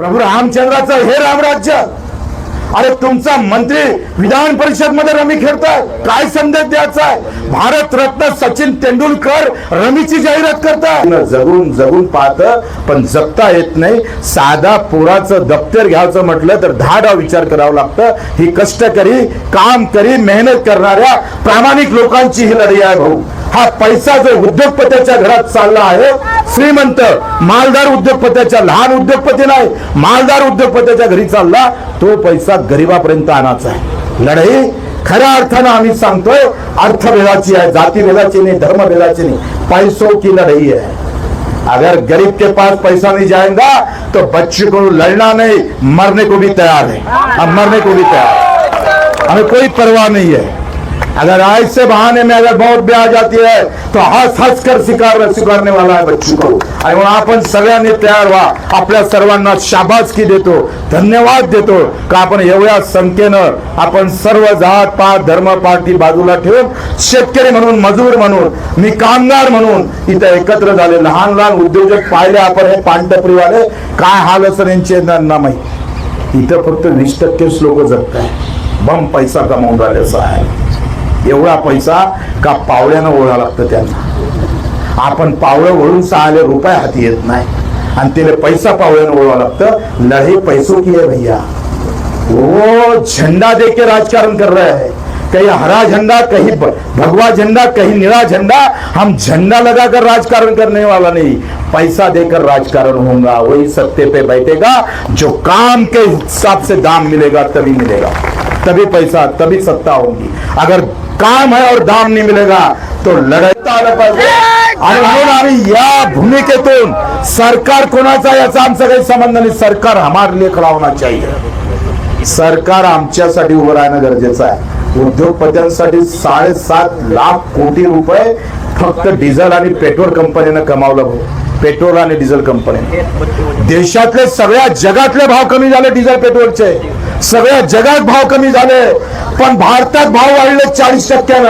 प्रभू रामचंद्राचं हे रामराज्य अरे तुमचा मंत्री विधान परिषदमध्ये रमी खेळताय. काय संदेश द्यायचा आहे भारत रत्न सचिन तेंडुलकर रमीची जाहिरात करताय. जगून जगून पाहत पण जगता येत नाही. साधा पोराचं दप्तर घ्यायचं म्हटलं तर दहा डाव विचार करावं लागतं. ही कष्टकरी काम करी मेहनत करणाऱ्या प्रामाणिक लोकांची ही लढाई आहे भाऊ. हा पैसा जो उद्योगपत्याच्या घरात चालला आहे श्रीमंत मालदार उद्योगपत्याच्या लहान उद्योगपती नाही मालदार उद्योगपत्याच्या घरी चालला तो पैसा गरिबापर्यंत आणायचा आहे. लढाई खऱ्या अर्थानं आम्ही सांगतोय अर्थभेदाची आहे जातीभेदाची नाही धर्मभेदाची नाही पैसो की लढाई आहे. अगर गरीब के पास पैसा नहीं जाएगा तो बच्चे को लड़ना नहीं मरने को भी तैयार है। हम मरने को भी तैयार हमें कोई परवाह नहीं है। अगर ऐसे बहाने में अगर बहुत भी आ जाती है तो हस हस कर स्वीकार स्वीकारने वाला है बच्ची को। आणि म्हणून आपण सगळ्यांनी तयार व्हा। आपल्या सर्वांना शाबासकी देतो धन्यवाद देतो का आपण एवढ्या संख्येनं आपण सर्व जात पात धर्म पार्टी बाजूला ठेवून शेतकरी म्हणून मजूर म्हणून मी कामगार म्हणून इथं एकत्र झाले. लहान लहान उद्योजक पाहिले आपण हे पानटपरीवाले काय हाल असं यांचे ना माहिती. इथं फक्त वीस टक्केच लोक जगत आहे बम पैसा कमावून राहिले असं आहे एवढा पैसा का पावड्यानं ओळा लागतं त्यांना? आपण पावळं वळून सहाले रुपये हाती येत नाही. आणि तिला पैसा पावड्यानं ओळवा लागतं. लढे पैसो की है भैया. वो झंडा देके राजकारण कर रहे हैं. कहीं हरा झंडा कहीं भगवा झंडा कहीं नीला झंडा हम झंडा लगाकर राजकारण करने वाला नहीं। पैसा देकर राजकारण होगा वही सत्ते पे बैठेगा जो काम के हिसाब से दाम मिलेगा तभी मिलेगा। तभी पैसा तभी सत्ता होगी। अगर काम है और दाम नहीं मिलेगा तो लढाईता आलं पाहिजे आणि म्हणून आम्ही या भूमिकेतून सरकार कोणाचा याचा आमचा काही संबंध नाही सरकार हमार लिए खड़ा चाहिए। सरकार आमच्यासाठी उभं राहणं गरजेचं आहे। उद्योगपत्यांसाठी साडेसात लाख कोटी रुपये फक्त डिझेल आणि पेट्रोल कंपनीनं कमावलं भाऊ. पेट्रोल आणि डिझेल कंपनी. देशातले सगळ्या जगातले भाव कमी झाले डिझेल पेट्रोलचे. सगळ्या जगात भाव कमी झाले. पण भारतात भाव वाढले चाळीस टक्क्यानं.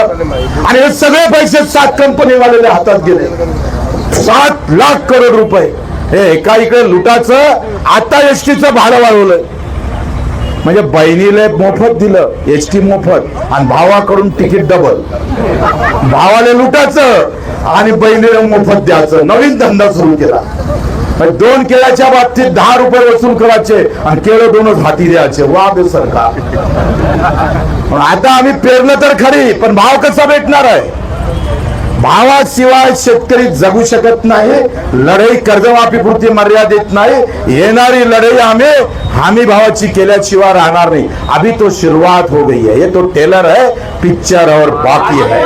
आणि हे सगळे पैसे सात कंपनी वालेल्या हातात गेले. सात लाख करोड रुपये. हे एका इकडे लुटाचं आता एसटीचं भाडं वाढवलंय. म्हणजे बहिणीला मोफत दिलं एस टी मोफत आणि भावाकडून तिकीट डबल भावाला लुटायचं आणि बहिणीला मोफत द्यायचं. नवीन धंदा सुरू केला. दोन केळ्याच्या बाबतीत दहा रुपये वसूल करायचे आणि केळं दोनच हाती द्यायचे. वा बे सरकार. आता आम्ही पेरलं तर खरी पण भाव कसा भेटणार आहे? भावाशिवाय शेतकरी जगू शकत नाही लढाई कर्जमाफीपुरती मर्यादित नाही येणारी लढाई आम्ही हमी भावाची केल्याशिवाय राहणार नाही. अभी तो सुरुवात हो गई है. ये तो टेलर है पिक्चर और बाकी है.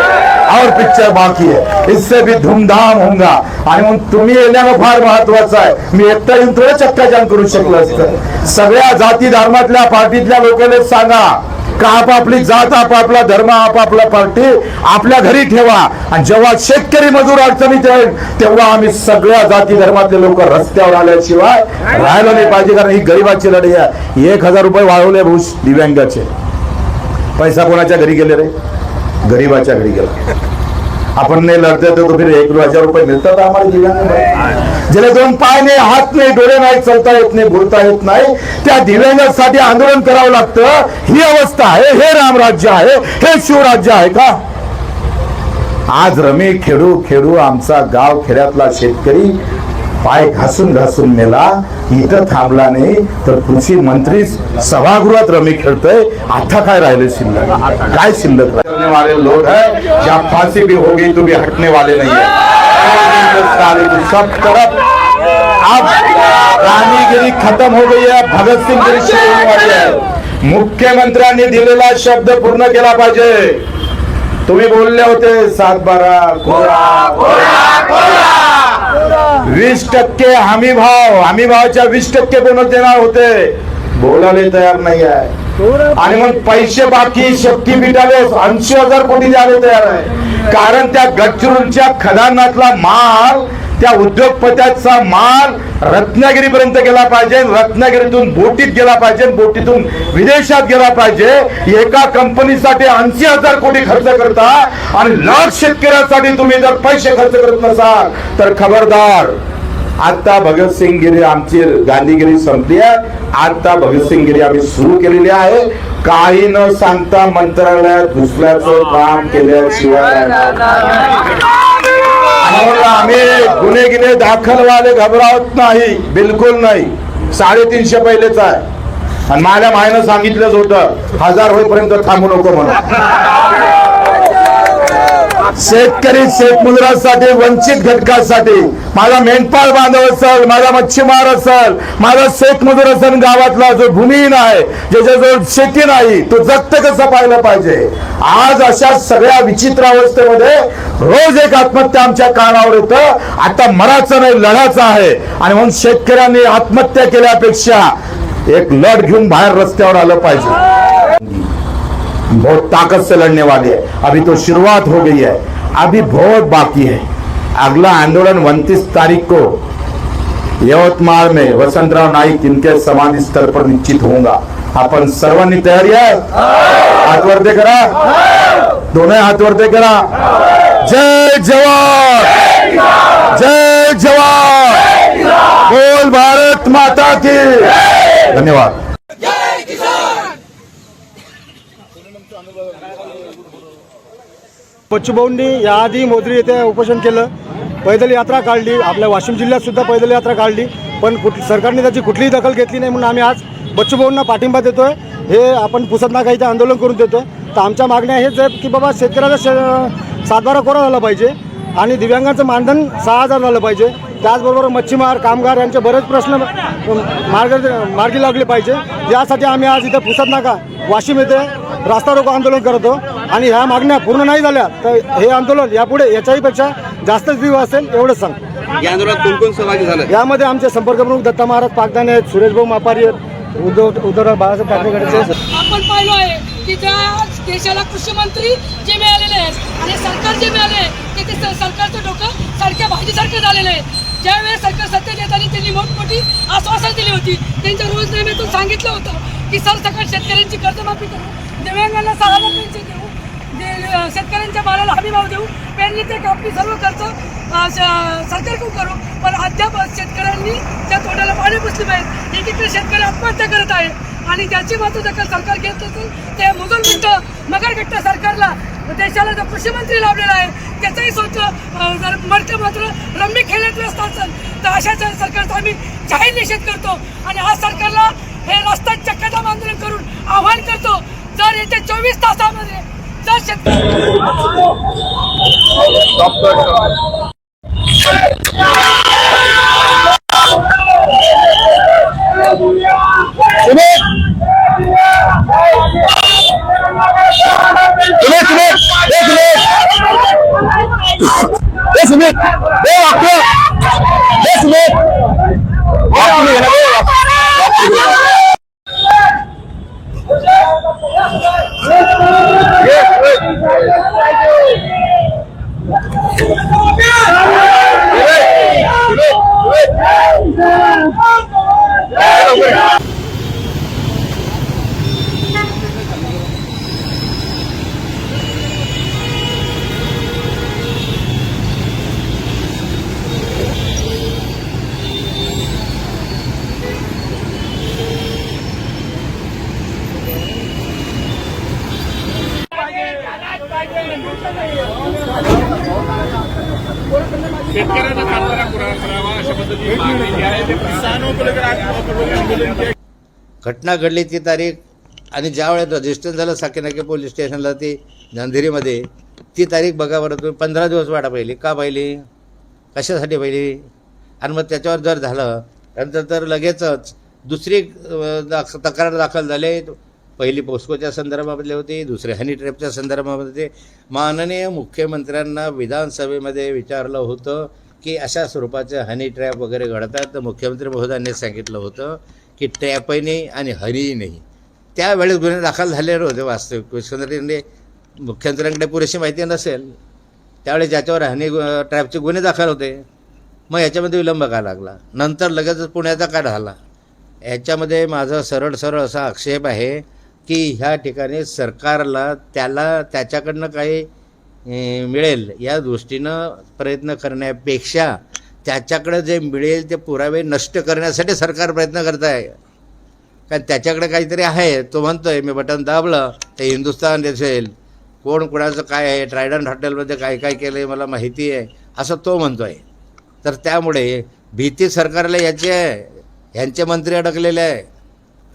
और पिक्चर बाकी है. इससे भी धूमधाम होऊंगा. आणि मग तुम्ही येण्यानं फार महत्वाचं आहे. मी एकटा येऊन थोडं चक्काजाम करू शकलो असतं. सगळ्या जाती धर्मातल्या पार्टीतल्या लोकांना सांगा. का आपापली जात आपापला धर्म आपापला पार्टी आपल्या घरी ठेवा. आणि जेव्हा शेतकरी मजूर अडचणीत येईल तेव्हा आम्ही सगळ्या जाती धर्मातले लोक रस्त्यावर आल्याशिवाय राहायला नाही पाहिजे कारण ही गरीबाची लढाई आहे. एक हजार रुपये वाढवले भूष दिव्यांगाचे. पैसा कोणाच्या घरी गेले रे? गरीबाच्या घरी गेला. आपण नाही लढते तर तो फिर एक हजार रुपये मिळतात आम्हाला दिव्यांग ज्याला दोन पाय नाही हात नाही डोळे नाही चलता येत नाही बोलता येत नाही त्या दिव्यांगासाठी आंदोलन करावं लागतं ही अवस्था आहे हे रामराज्य आहे हे शिवराज्य आहे का आज रमी खेडू खेडू आमचा गाव खेड्यातला शेतकरी पाय घासून घासून नेला इथं थांबला नाही तर कृषी मंत्री सभागृहात रमी खेळतोय. आता काय राहिले शिल्लक? काय शिल्लक करने वाले लोग है. जहाँ फांसी भी होगी तो भी हटने वाले नहीं है. सब तरफ अब रानीगिरी खत्म हो गई है. भगत सिंह गिरी शुरू होने वाली है. मुख्यमंत्र्यांनी दिलेला शब्द पूर्ण केला पाहिजे. तुम्ही बोलले होते सात बारा कोरा वीस टक्के हमी भाव हमी भावाच्या वीस टक्के बोनस देणार होते. बोलायला तयार नाही आहे आणि मग पैसे बाकी शक्ती मिटाले ऐंशी हजार कोटी द्यायला तयार आहे. कारण त्या गडचिरोलीच्या खदानातला माल त्या उद्योगपत्याचा माल रत्नागिरीपर्यंत गेला पाहिजे रत्नागिरीतून बोटीत गेला पाहिजे बोटीतून विदेशात गेला पाहिजे. एका कंपनीसाठी ऐंशी हजार कोटी खर्च करता आणि लाख शेतकऱ्यासाठी तुम्ही जर पैसे खर्च करत नसाल तर खबरदार आता भगतसिंग गिरी आमची गांधीगिरी संपली आहे. आता भगतसिंग गिरी आम्ही सुरू केलेली आहे. काही न सांगता मंत्रालयात घुसल्याचं काम केल्याशिवाय म्हणून आम्ही गुन्हे गिन्हे दाखल घबरावत नाही. बिलकुल नाही. साडेतीनशे पहिलेच आहे. आणि माझ्या मायनं सांगितलंच होतं हजार होईपर्यंत थांबू नको म्हणून. शेतकरी शेतमजुरासाठी वंचित घटकासाठी. माझा मेंढपाळ बांधव असेल माझा मच्छीमार असेल माझा शेतमजूर असेल गावातला जो भूमिहीन आहे ज्याच्याजवळ शेती नाही तो जगत कसं पाहिलं पाहिजे? आज अशा सगळ्या विचित्र अवस्थेमध्ये रोज एक आत्महत्या आमच्या कानावर येतं. आता मराचं नाही लढाचं आहे. आणि म्हणून शेतकऱ्यांनी आत्महत्या केल्यापेक्षा एक लढ घेऊन बाहेर रस्त्यावर आलं पाहिजे. बहुत ताकत से लड़ने वाली है। अभी तो शुरुआत हो गई है। अभी बहुत बाकी है। अगला आंदोलन 29 तारीख को यवतमाळ में वसंतराव नाईक इनके समाधि स्थल पर निश्चित होगा आपण सर्वांनी तयारी आहे हात वरते करा दोन्ही हात वरते करा जय जवान। जय जवान। बोल भारत माता की। धन्यवाद। बच्चूभाऊंनी याआधी मोदरी येथे उपोषण केलं. पैदल यात्रा काढली. आपल्या वाशिम जिल्ह्यातसुद्धा पैदल यात्रा काढली. पण कुठ सरकारने त्याची कुठलीही दखल घेतली नाही म्हणून आम्ही आज बच्चूभाऊंना पाठिंबा देतोय. हे आपण पुसत नाका इथे आंदोलन करून देतोय. तर आमच्या मागण्या हेच आहेत की बाबा शेतकऱ्याचा शे सातबारा कोरा झाला पाहिजे आणि दिव्यांगांचं मानधन सहा हजार झालं पाहिजे. त्याचबरोबर मच्छीमार कामगार यांचे बरेच प्रश्न मार्ग मार्गी लागले पाहिजे. यासाठी आम्ही आज इथे पुसत नाका वाशिम येथे रास्ता रोको आंदोलन करतो आणि ह्या मागण्या पूर्ण नाही झाल्या तर हे आंदोलन यापुढे याच्याही पेक्षा जास्तच तीव्र असेल एवढंच सांग या आंदोलनात कोण कोण सहभागी झालं? यामध्ये आमचे संपर्क प्रमुख दत्ता महाराज पागदाने आहेत सुरेश भाऊ मापारी आहेत उद्धव उद्धवराव बाळासाहेब ठाकरे गटाचे आपण पाहिलो आहे की त्या देशाला कृषी मंत्री जे मिळालेले आहेत आणि सरकार जे मिळाले ते ते स- सरकारचं डोकं सारख्या भाजीसारखं झालेलं आहे. ज्यावेळेस सरकार सत्तेत येताना त्यांनी मोठमोठी आश्वासन दिली होती. त्यांच्या रोजनाम्यातून सांगितलं होतं की सरसकट शेतकऱ्यांची कर्जमाफी करू. दिव्यांगांना सहा पेन्शन देऊ. शेतकऱ्यांच्या मालाला हमी भाव देऊ पेरणी ते कापणी सर्व खर्च सरकारकडून करू पण अद्याप शेतकऱ्यांनी त्या तोंडाला पाणी पुसले पाहिजे. एकीकडे शेतकरी आत्महत्या करत आहे आणि ज्याची मात्र दखल सरकार घेत असेल ते मुघलगट्ट मगरगट्ट सरकारला देशाला जो कृषीमंत्री लाभलेला लावलेला आहे त्याचंही स्वतः जर मरते मात्र रम्मी खेळत व्यस्त असेल तर अशाच सरकारचा आम्ही जाहीर निषेध करतो. आणि आज सरकारला हे रस्त्यात चक्काजाम आंदोलन करून आव्हान करतो. जर येत्या चोवीस तासामध्ये जर घटना घडली ती तारीख आणि ज्या वेळेत रजिस्टर झालं साकेनाके पोलीस स्टेशनला ती नांदेरीमध्ये ती तारीख बघा बरं तुम्ही पंधरा दिवस वाटा पाहिली. का पाहिली? कशासाठी पाहिली? आणि मग त्याच्यावर जर झालं नंतर तर लगेचच दुसरी दाख तक्रार दाखल झाले. पहिली पोस्कोच्या संदर्भामधली होती दुसरी हनी ट्रॅपच्या संदर्भामध्ये माननीय मुख्यमंत्र्यांना विधानसभेमध्ये विचारलं होतं की अशा स्वरूपाचं हनी ट्रॅप वगैरे घडतात. तर मुख्यमंत्री महोदयांनी सांगितलं होतं की ट्रॅपही नाही आणि हरीही नाही. त्यावेळेस गुन्हे दाखल झालेले होते वास्तविक. मुख्यमंत्र्यांनी मुख्यमंत्र्यांकडे पुरेशी माहिती नसेल त्यावेळेस ज्याच्यावर हनी ट्रॅपचे गुन्हे दाखल होते मग याच्यामध्ये विलंब का लागला? नंतर लगेचच पुण्याचा का झाला याच्यामध्ये माझा सरळ सरळ असा आक्षेप आहे की ह्या ठिकाणी सरकारला त्याला त्याच्याकडनं काही मिळेल या दृष्टीनं प्रयत्न करण्यापेक्षा त्याच्याकडं जे मिळेल ते पुरावे नष्ट करण्यासाठी सरकार प्रयत्न करत आहे कारण त्याच्याकडे काहीतरी आहे. तो म्हणतो आहे मी बटन दाबलं ते हिंदुस्थान दिसेल. कोण कोणाचं काय आहे? ट्रायडंट हॉटेलमध्ये काय काय केलं आहे मला माहिती आहे. असं तो म्हणतो आहे तर त्यामुळे भीती सरकारला याची आहे. ह्यांचे मंत्री अडकलेले आहे.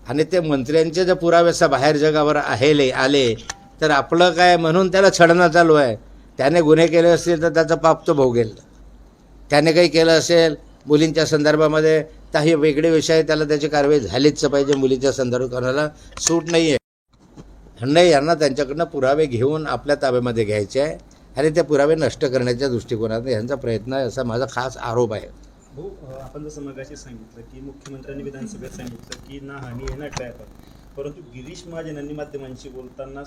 आणि ते मंत्र्यांचे जर पुरावेसा बाहेर जगावर आहेले आले तर आपलं काय म्हणून त्याला छडणं चालू आहे. त्याने गुन्हे केले असतील तर त्याचं पाप तो भोगेल. त्याने काही केलं असेल मुलींच्या संदर्भामध्ये तर हे वेगळे विषय आहे, त्याला त्याची कारवाई झालीच पाहिजे मुलीच्या संदर्भात कोणाला सूट नाही आहे नाही यांना त्यांच्याकडनं पुरावे घेऊन आपल्या ताब्यामध्ये घ्यायचे आहे आणि ते पुरावे नष्ट करण्याच्या दृष्टिकोनात यांचा प्रयत्न आहे असा माझा खास आरोप आहे. भाऊ आपण जसं मगाशी सांगितलं की मुख्यमंत्र्यांनी विधानसभेत सांगितलं की ना हानी आहे ना ट्रॅप आहे. परंतु गिरीश महाजनांनी माध्यमांशी बोलताना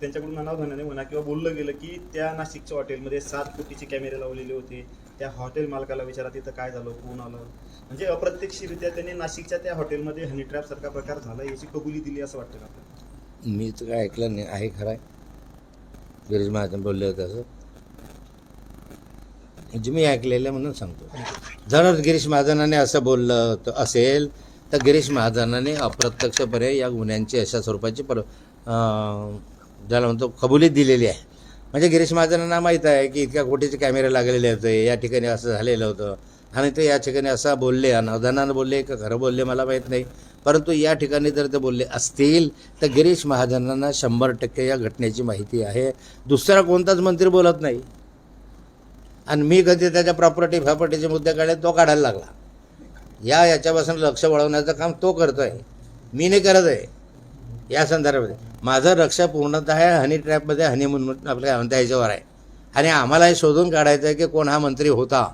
त्यांच्याकडून अनावधानाने म्हणा किंवा बोललं गेलं की त्या नाशिकच्या हॉटेलमध्ये सात कोटीचे कॅमेरे लावलेले होते. त्या हॉटेल मालकाला विचारा तिथं काय झालं कोण आलं? म्हणजे अप्रत्यक्षरित्या त्यांनी नाशिकच्या त्या हॉटेलमध्ये हनी ट्रॅप सारखा प्रकार झाला याची कबुली दिली असं वाटतं का मी तर काय ऐकलं नाही आहे खरं आहे. गिरीश महाजन बोलले होते असं. म्हणजे मी ऐकलेलं म्हणून सांगतो. जर गिरीश महाजनाने असं बोललं होतं असेल तर गिरीश महाजनाने अप्रत्यक्षपणे या गुन्ह्यांची अशा स्वरूपाची पर ज्याला म्हणतो कबुलीत दिलेली आहे. म्हणजे गिरीश महाजनांना माहीत आहे की इतक्या कोटीचे कॅमेरे लागलेले होते. या ठिकाणी असं झालेलं होतं. आणि ते या ठिकाणी असं बोलले अनावधानानं बोलले का खरं बोलले मला माहीत नाही. परंतु या ठिकाणी जर ते बोलले असतील तर गिरीश महाजनांना शंभर टक्के या घटनेची माहिती आहे. दुसरा कोणताच मंत्री बोलत नाही. आणि मी कधी त्याच्या प्रॉपर्टी फॉपर्टीचे मुद्दे काढले तो काढायला लागला. या याच्यापासून लक्ष वळवण्याचं काम तो करतो आहे मी नाही करत आहे. या संदर्भामध्ये माझं रक्षा पूर्णतः हनी ट्रॅपमध्ये हनीमून आपल्या काय म्हणता याच्यावर आहे. आणि आम्हाला हे शोधून काढायचं आहे की कोण हा मंत्री होता.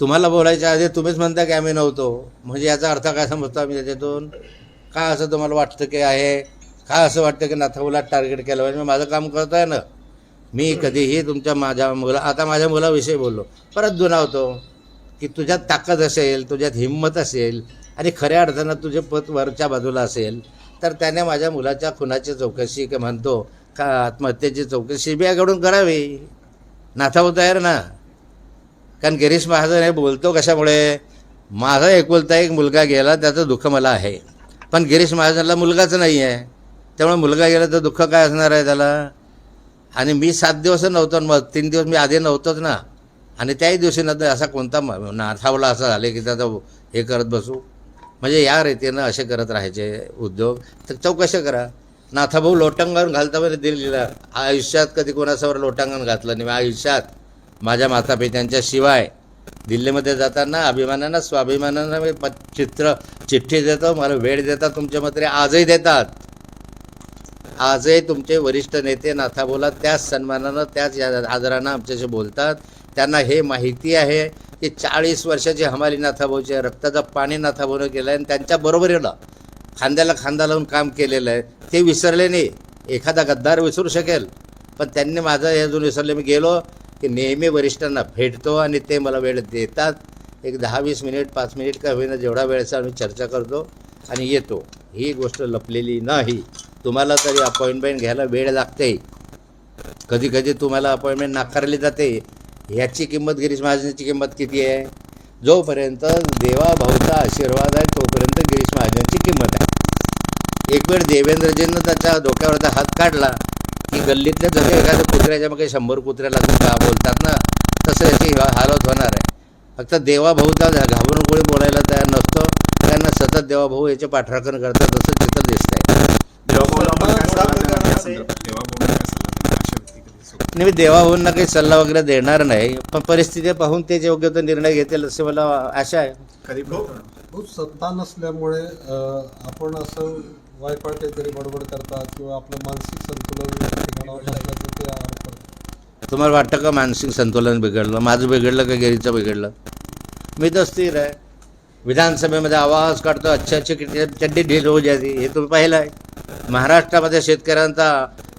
तुम्हाला बोलायच्या आधी तुम्हीच म्हणता की आम्ही नव्हतो. म्हणजे याचा अर्थ काय समजतो आम्ही त्याच्यातून? का असं तुम्हाला वाटतं की आहे? का असं वाटतं की नाथाऊला टार्गेट केलं पाहिजे? मी माझं काम करतो आहे ना. मी कधीही तुमच्या माझ्या मुला आता माझ्या मुलाविषयी बोललो. परत दुनावतो की तुझ्यात ताकद असेल तुझ्यात हिंमत असेल आणि खऱ्या अर्थानं तुझे पत वरच्या बाजूला असेल तर त्याने माझ्या मुलाच्या खुनाची चौकशी म्हणतो का आत्महत्येची चौकशी बी आयकडून करावी. नाथाऊ तयार ना? कारण गिरीश महाजन हे बोलतो कशामुळे? माझा एकुलता एक मुलगा गेला त्याचं दुःख मला आहे. पण गिरीश महाजनला मुलगाच नाही आहे त्यामुळे मुलगा गेला तर दुःख काय असणार आहे त्याला? आणि मी सात दिवस नव्हतो मग तीन दिवस मी आधी नव्हतोच ना. आणि त्याही दिवशी नंतर असा कोणता नाथावला असं झाले की त्याचं हे करत बसू. म्हणजे या रीतीनं असे करत राहायचे उद्योग. तर चौकशी करा. नाथाभाऊ लोटांगण घालता म्हणजे दिल्लीला. आयुष्यात कधी कोणासमोर लोटांगण घातलं नाही. आयुष्यात माझ्या मातापित्यांच्या शिवाय दिल्लीमध्ये जाताना अभिमानानं स्वाभिमानानं मी प चित्र चिठ्ठी देतो. मला वेळ देतात तुमच्या मंत्री आजही देतात. आजही तुमचे वरिष्ठ नेते नाथाबोला त्याच सन्मानानं त्याच या- आदरानं आमच्याशी बोलतात. त्यांना हे माहिती आहे. की चाळीस वर्षाची हमाली नाथाभाऊचे आहे. पाणी नाथाभाऊनं केलं आहे आणि त्यांच्या बरोबरीला खांद्याला खांदा लावून काम केलेलं आहे. ते विसरले नाही. एखादा गद्दार विसरू शकेल. पण त्यांनी माझं हे अजून विसरले. मी गेलो की नेहमी वरिष्ठांना भेटतो आणि ते मला वेळ देतात. एक दहा वीस मिनिट पाच मिनिट का होईना जेवढा वेळेचा आम्ही चर्चा करतो आणि येतो. ही गोष्ट लपलेली नाही. तुम्हाला तरी अपॉइंटमेंट घ्यायला वेळ लागते. कधी कधी तुम्हाला अपॉइंटमेंट नाकारली जाते. ह्याची किंमत गिरीश महाजनाची किंमत किती आहे? जोपर्यंत देवा भाऊचा आशीर्वाद आहे तोपर्यंत गिरीश महाजनाची किंमत आहे. एक वेळ देवेंद्रजींनं त्याच्या डोक्यावरचा हात काढला की गल्लीतल्या जसं एखाद्या कुत्र्याच्या मग शंभर कुत्र्याला का बोलतात ना तसं याची हा- हालत होणार आहे. फक्त देवाभाऊचा घाबरून कोणी बोलायला तयार नसतो त्यांना सतत देवाभाऊ याचे पाठराखण करतात असं तिथं दिसतंय. नाही मी देवाभाऊंना काही सल्ला वगैरे देणार नाही. पण परिस्थिती पाहून ते योग्य तो निर्णय घेतील असे मला आशा आहे. खूप सत्ता नसल्यामुळे आपण असं वायफळ काहीतरी बडबड करतात किंवा आपलं मानसिक संतुलन तुम्हाला वाटतं का मानसिक संतुलन बिघडलं? माझं बिघडलं का गिरीचं बिघडलं? मी तर स्थिर आहे. विधानसभेमध्ये आवाज काढतो अच्छे अच्छे चड्डी ढील हो जाती हे तुम्ही पाहिलं आहे महाराष्ट्रामध्ये शेतकऱ्यांचा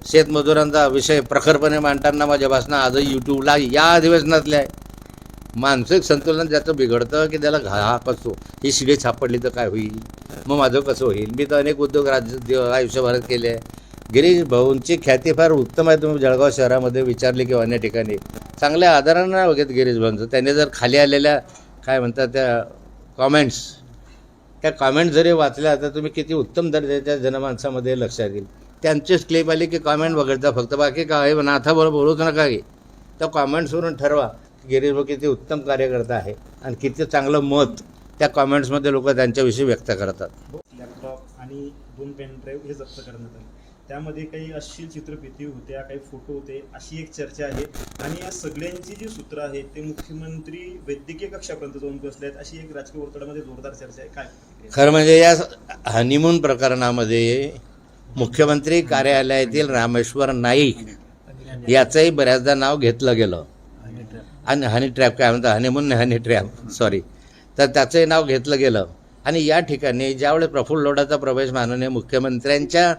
शेतमजुरांचा विषय प्रखरपणे मांडताना माझ्या भाषणं आजही यूट्यूबला या अधिवेशनातल्या आहे. मानसिक संतुलन ज्याचं बिघडतं की त्याला घा कसो? ही शिडी सापडली तर काय होईल? मग माझं कसं होईल? मी तर अनेक उद्योग राज्य आयुष्यभरात केले आहे. गिरीश भाऊंची ख्याती फार उत्तम आहे तुम्ही जळगाव शहरामध्ये विचारली किंवा अन्य ठिकाणी. चांगल्या आदरानं नाव घेत गिरीश भाऊंचं. त्याने जर खाली आलेल्या काय म्हणतात त्या कॉमेंट्स त्या कॉमेंट जरी वाचल्या तर तुम्ही किती उत्तम दर्जाच्या जनमानसामध्ये लक्षात येईल त्यांचीच क्लिप आली की कॉमेंट वगळता फक्त बाकी काय नाथाबरोबर बोलूच नका की त्या कॉमेंट्सवरून ठरवा की गिरीश भाऊ किती उत्तम कार्यकर्ता आहे आणि किती चांगलं मत त्या कॉमेंट्समध्ये लोक त्यांच्याविषयी व्यक्त करतात. लॅपटॉप आणि दोन पेन ड्राईव्ह हे जप्त करण्यात आले. त्यामध्ये काही अश्लील चित्रफिती होत्या काही फोटो होते अशी एक चर्चा आहे. आणि या सगळ्यांची जी सूत्र आहेत ते मुख्यमंत्री वैद्यकीय कक्षापर्यंत जाऊन पोहोचले आहेत अशी एक राजकीय वर्तुळामध्ये जोरदार चर्चा आहे. काय? खरं म्हणजे या हनीमून प्रकरणामध्ये मुख्यमंत्री कार्यालयातील रामेश्वर नाईक याचंही बऱ्याचदा नाव घेतलं गेलं. आणि हनी ट्रॅप काय म्हणतात? Honeymoon honey trap. सॉरी तर त्याचंही नाव घेतलं गेलं. आणि या ठिकाणी ज्यावेळेस प्रफुल्ल लोढाचा प्रवेश माननीय मुख्यमंत्र्यांच्या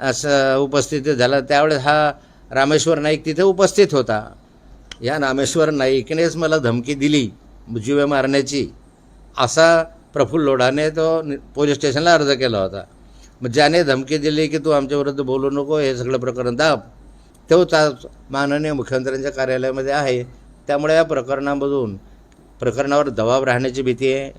असं उपस्थितीत झाला त्यावेळेस हा रामेश्वर नाईक तिथे उपस्थित होता. या रामेश्वर नाईकनेच मला धमकी दिली जीवे मारण्याची. असा प्रफुल्ल लोढाने तो नि- पोलीस स्टेशनला अर्ज केला होता. मग ज्याने धमकी दिली की तू आमच्याविरुद्ध बोलू नको हे सगळं प्रकरण दाब. तोच आज माननीय मुख्यमंत्र्यांच्या कार्यालयामध्ये आहे. त्यामुळे या प्रकरणामधून प्रकरणावर दबाव राहण्याची भीती आहे.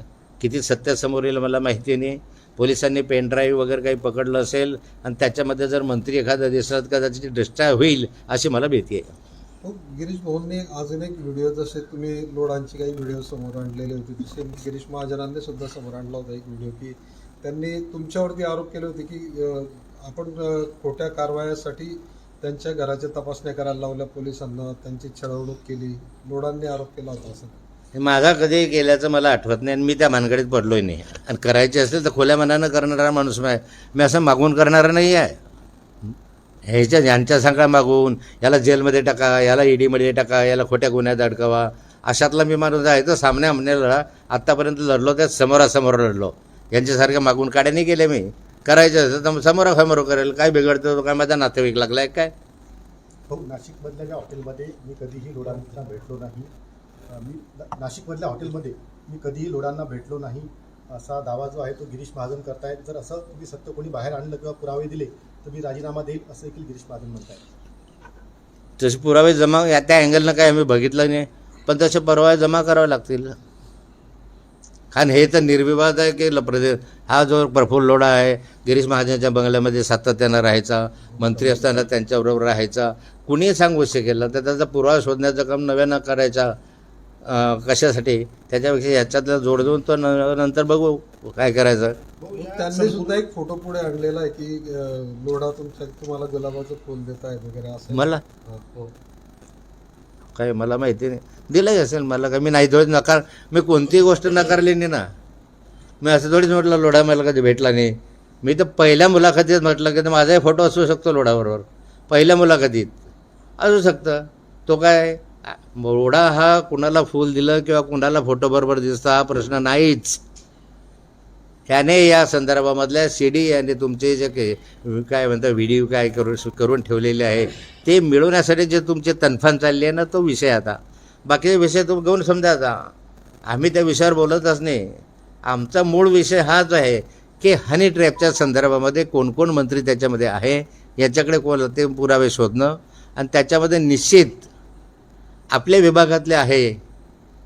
किती सत्य समोर येईल मला माहिती नाही. पोलिसांनी पेनड्राईव्ह वगैरे काही पकडलं असेल आणि त्याच्यामध्ये जर मंत्री एखादा दिसला का त्याची डिस्ट्रॉय होईल अशी मला भीती आहे. हो, गिरीश भाऊंनी अजून एक व्हिडिओ जसे तुम्ही लोडांची काही व्हिडिओ समोर आणलेले होते तसे गिरीश महाजनांनी सुद्धा समोर आणला होता एक व्हिडिओ की त्यांनी तुमच्यावरती आरोप केले होते की आपण खोट्या कारवायासाठी त्यांच्या घराच्या तपासण्या करायला लावल्या पोलिसांना त्यांची छळवणूक केली लोडांनी आरोप केला होता असं. हे माझा कधी केल्याचं मला आठवत नाही आणि मी त्या भानगडीत पडलोय नाही. आणि करायचे असेल तर खोल्या मनानं करणारा माणूस आहे. मी असं मागून करणारा नाही आहे. ह्याच्या ह्यांच्या सांगा मागून याला जेलमध्ये टाका याला ईडीमध्ये टाका याला खोट्या गुन्ह्यात अडकवा. अशातला मी माणूस आहे. तर सामने आमने लढा आत्तापर्यंत लढलो त्या समोरासमोर लढलो. यांच्यासारख्या मागून काड्या नाही केल्या मी. करायचं असेल तर समोरासमोर करेल. काय बिघडतं काय माझा नातेवाईक लागलाय काय? हो नाशिकमधल्या ज्या हॉटेलमध्ये मी कधीही लोडांना भेटलो नाही मी नाशिकमधल्या हॉटेलमध्ये मी कधीही लोडांना भेटलो नाही असा दावा जो आहे तो गिरीश महाजन करतायत. जर असं तुम्ही सत्य कोणी बाहेर आणलं किंवा पुरावे दिले तर मी राजीनामा देईल असं देखील गिरीश महाजन म्हणतायत. तसे पुरावे जमा या त्या अँगलनं काय आम्ही बघितलं नाही. पण तसे पुरावे जमा करावे लागतील. कारण हे तर निर्विवाद आहे की ल- प्रदे हा जो प्रफुल्ल लोढा आहे गिरीश महाजनच्या बंगल्यामध्ये सातत्यानं राहायचा मंत्री असताना त्यांच्याबरोबर राहायचा कुणीही सांगू शकेल तर त्याचा पुरावा शोधण्याचं काम नव्यानं करायचा कशासाठी? त्याच्यापेक्षा याच्यातला जोड देऊन तो नंतर बघू काय करायचं. त्यांनी सुद्धा एक फोटो पुढे आणलेला आहे की लोढा तुमच्या तुम्हाला गुलाबाचं फुल देत आहेत वगैरे असं. मला? हा, हो. काय मला माहिती नाही. दिलंही असेल मला काय. मी नाही थोडी नकार मी कोणतीही गोष्ट नकारली नाही ना. मी असं थोडीच म्हटलं लोढा मला कधी भेटला नाही. मी तर पहिल्या मुलाखतीत म्हटलं की माझाही फोटो असू शकतो लोढाबरोबर. पहिल्या मुलाखतीत. असू शकतं. तो काय लोढा हा कुणाला फूल दिलं किंवा कुणाला फोटोबरोबर दिसता? हा प्रश्न नाहीच. ह्याने या संदर्भामधल्या सी डी आणि तुमचे जे काही काय म्हणतात व्हिडिओ काय करू करून ठेवलेले आहे ते मिळवण्यासाठी जे तुमचे तनफान चालली आहे ना तो विषय आता. बाकीचे विषय तो घेऊन समजा आता. आम्ही त्या विषयावर बोलतच नाही. आमचा मूळ विषय हाच आहे की हनी ट्रॅपच्या संदर्भामध्ये कोणकोण मंत्री त्याच्यामध्ये आहे याच्याकडे कोण ते पुरावे शोधणं आणि त्याच्यामध्ये निश्चित आपल्या विभागातले आहे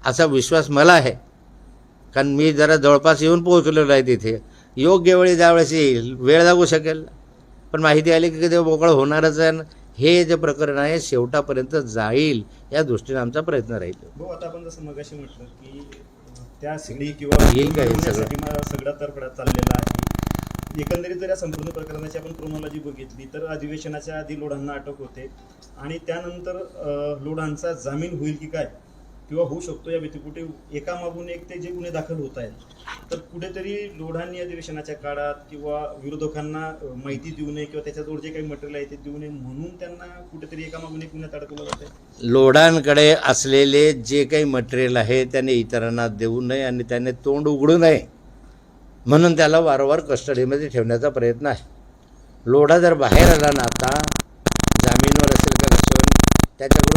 असा विश्वास मला आहे. कारण मी जरा जवळपास येऊन पोहोचलेलो आहे तिथे. योग्य वेळी ज्यावेळेस येईल वेळ लागू शकेल. पण माहिती आली की ते मोकळं होणारच आहे हे जे प्रकरण आहे शेवटापर्यंत जाईल या दृष्टीने आमचा प्रयत्न राहील. आता आपण जसं मगाशी म्हटलं की त्या सिडी किंवा येईल सगळा? तरफडा चाललेला आहे. एकंदरीत जर या संपूर्ण प्रकरणाची आपण क्रोनॉलॉजी बघितली तर अधिवेशनाच्या आधी लोढांना अटक होते. आणि त्यानंतर लोढांचा जामीन होईल की काय? किंवा होऊ शकतो या व्यतिकुठे एकामागून एक ते जे गुन्हे दाखल होत आहेत तर कुठेतरी लोढांनी अधिवेशनाच्या काळात किंवा विरोधकांना माहिती देऊ नये किंवा त्याच्याजवळ जे काही मटेरियल आहे ते देऊ नये म्हणून त्यांना कुठेतरी एकामागून एक गुन्ह्यात अडकवलं जात. आहे लोढांकडे असलेले जे काही मटेरियल आहे त्याने इतरांना देऊ नये आणि त्याने तोंड उघडू नये म्हणून त्याला वारंवार कस्टडीमध्ये ठेवण्याचा प्रयत्न आहे. लोढा जर बाहेर आला ना आता जामीनवर असेल तर नसेल त्याच्याकडून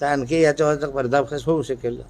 तर आणखी याच्यावरचा पर्दाफाश होऊ शकेल.